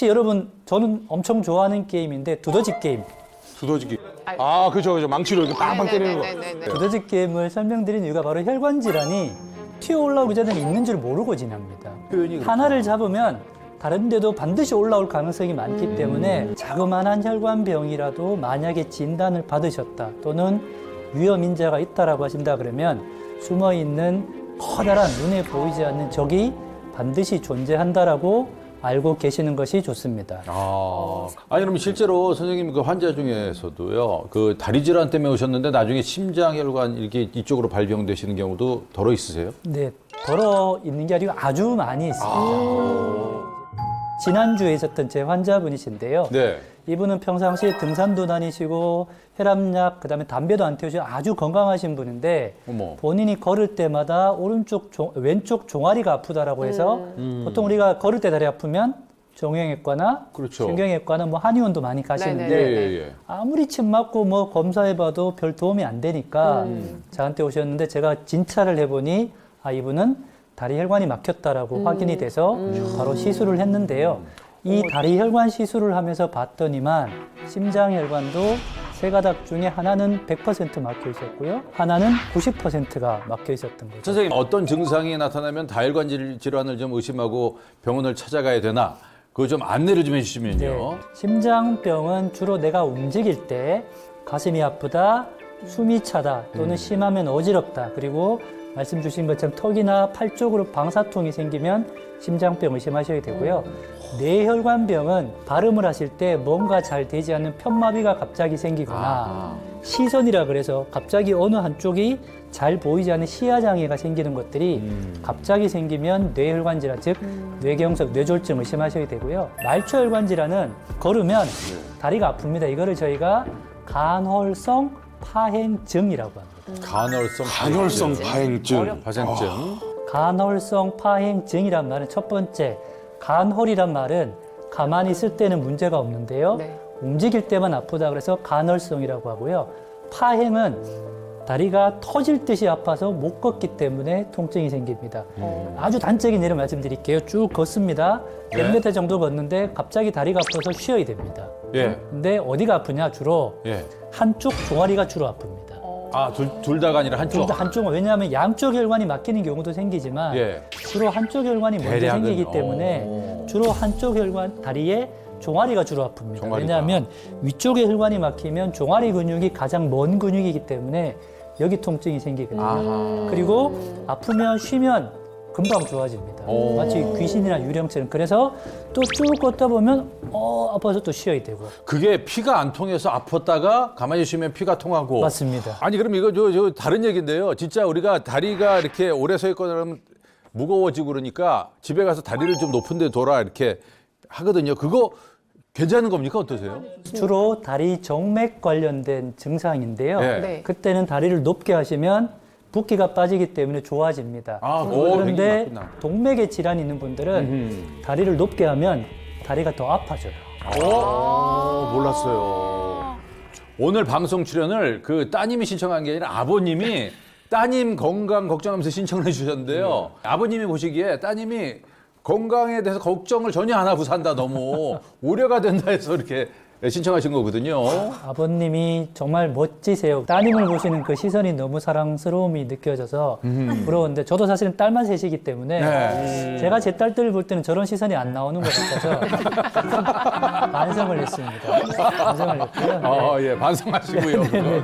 혹시 여러분 저는 엄청 좋아하는 게임인데 두더지 게임. 두더지기. 아, 그죠, 그죠. 망치로 이렇게 빵빵 때리는 거. 네네네네. 두더지 게임을 설명드린 이유가 바로 혈관 질환이 튀어 올라오기 전에 있는 줄 모르고 지납니다. 표현이. 하나를 잡으면 다른 데도 반드시 올라올 가능성이 많기 음. 때문에 자그마한 혈관병이라도 만약에 진단을 받으셨다 또는 위험 인자가 있다라고 하신다 그러면 숨어 있는 커다란 눈에 보이지 않는 적이 반드시 존재한다라고 알고 계시는 것이 좋습니다. 아, 아니 그러면 실제로 선생님 그 환자 중에서도요, 그 다리 질환 때문에 오셨는데 나중에 심장혈관 이렇게 이쪽으로 발병되시는 경우도 덜어 있으세요? 네, 덜어 있는 게 아니고 아주 많이 있습니다. 지난주에 있었던 제 환자분이신데요. 네. 이분은 평상시에 등산도 다니시고 혈압약 그다음에 담배도 안 태우시고 아주 건강하신 분인데 어머. 본인이 걸을 때마다 오른쪽 종- 왼쪽 종아리가 아프다라고 해서 음. 보통 우리가 걸을 때 다리 아프면 정형외과나 그렇죠. 신경외과나 뭐 한의원도 많이 예, 가시는데 네네. 예, 예. 아무리 침 맞고 뭐 검사해봐도 별 도움이 안 되니까 저한테 오셨는데 제가 진찰을 해보니 아 이분은 다리 혈관이 막혔다라고 확인이 돼서 바로 시술을 했는데요. 이 다리 혈관 시술을 하면서 봤더니만 심장 혈관도 세 가닥 중에 하나는 100% 막혀 있었고요. 하나는 90%가 막혀 있었던 거죠. 선생님 어떤 증상이 나타나면 다혈관 질- 질환을 좀 의심하고 병원을 찾아가야 되나? 그거 좀 안내를 좀 해주시면요. 네. 심장병은 주로 내가 움직일 때 가슴이 아프다, 숨이 차다, 또는 심하면 어지럽다. 그리고 말씀 주신 것처럼 턱이나 팔 쪽으로 방사통이 생기면 심장병 의심하셔야 되고요. 뇌혈관병은 발음을 하실 때 뭔가 잘 되지 않는 편마비가 갑자기 생기거나 아. 시선이라 그래서 갑자기 어느 한쪽이 잘 보이지 않는 시야 장애가 생기는 것들이 갑자기 생기면 뇌혈관 질환 즉 뇌경색 뇌졸중 의심하셔야 되고요. 말초혈관 질환은 걸으면 다리가 아픕니다. 이거를 저희가 간헐성 파행증이라고 합니다. 간헐성 간헐성 파행증. 파생증. 간헐성 파행증이란 말은 첫 번째 간헐이란 말은 가만히 있을 때는 문제가 없는데요. 네. 움직일 때만 아프다 그래서 간헐성이라고 하고요. 파행은 다리가 터질 듯이 아파서 못 걷기 때문에 통증이 생깁니다. 아주 단적인 예를 말씀드릴게요. 쭉 걷습니다. 네. 100m 정도 걷는데 갑자기 다리가 아파서 쉬어야 됩니다. 예. 근데 어디가 아프냐? 주로 예. 한쪽 종아리가 주로 아픕니다. 아, 둘, 둘 다가 아니라 한쪽. 둘다 한쪽은 왜냐하면 양쪽 혈관이 막히는 경우도 생기지만 예. 주로 한쪽 혈관이 먼저 대략은, 생기기 때문에 어. 주로 한쪽 혈관 다리에 종아리가 주로 아픕니다. 종아리가. 왜냐하면 위쪽에 혈관이 막히면 종아리 근육이 가장 먼 근육이기 때문에 여기 통증이 생기거든요. 아하. 그리고 아프면 쉬면 금방 좋아집니다. 오. 마치 귀신이나 유령처럼. 그래서 또 쭉 걷다 보면 어 아파서 또 쉬어야 되고. 그게 피가 안 통해서 아팠다가 가만히 쉬면 피가 통하고. 맞습니다. 아니 그럼 이거 저, 저 다른 얘기인데요. 진짜 우리가 다리가 이렇게 오래 서 있거나 그러면 무거워지고 그러니까 집에 가서 다리를 좀 높은 데 둬라 이렇게 하거든요. 그거 괜찮은 겁니까? 어떠세요? 주로 다리 정맥 관련된 증상인데요. 네. 네. 그때는 다리를 높게 하시면 붓기가 빠지기 때문에 좋아집니다. 아, 그런데 맞구나. 동맥에 질환이 있는 분들은 다리를 높게 하면 다리가 더 아파져요. 어, 몰랐어요. 오늘 방송 출연을 그 따님이 신청한 게 아니라 아버님이 따님 건강 걱정하면서 신청을 해주셨는데요. 아버님이 보시기에 따님이 건강에 대해서 걱정을 전혀 안 하고 산다 너무 우려가 된다 해서 이렇게 신청하신 거거든요. 아버님이 정말 멋지세요. 따님을 보시는 그 시선이 너무 사랑스러움이 느껴져서 부러운데 저도 사실은 딸만 셋이기 때문에 네. 제가 제 딸들을 볼 때는 저런 시선이 안 나오는 것 같아서 반성을 했습니다. 반성을 했고요. 네. 아, 예, 반성하시고요. 그거.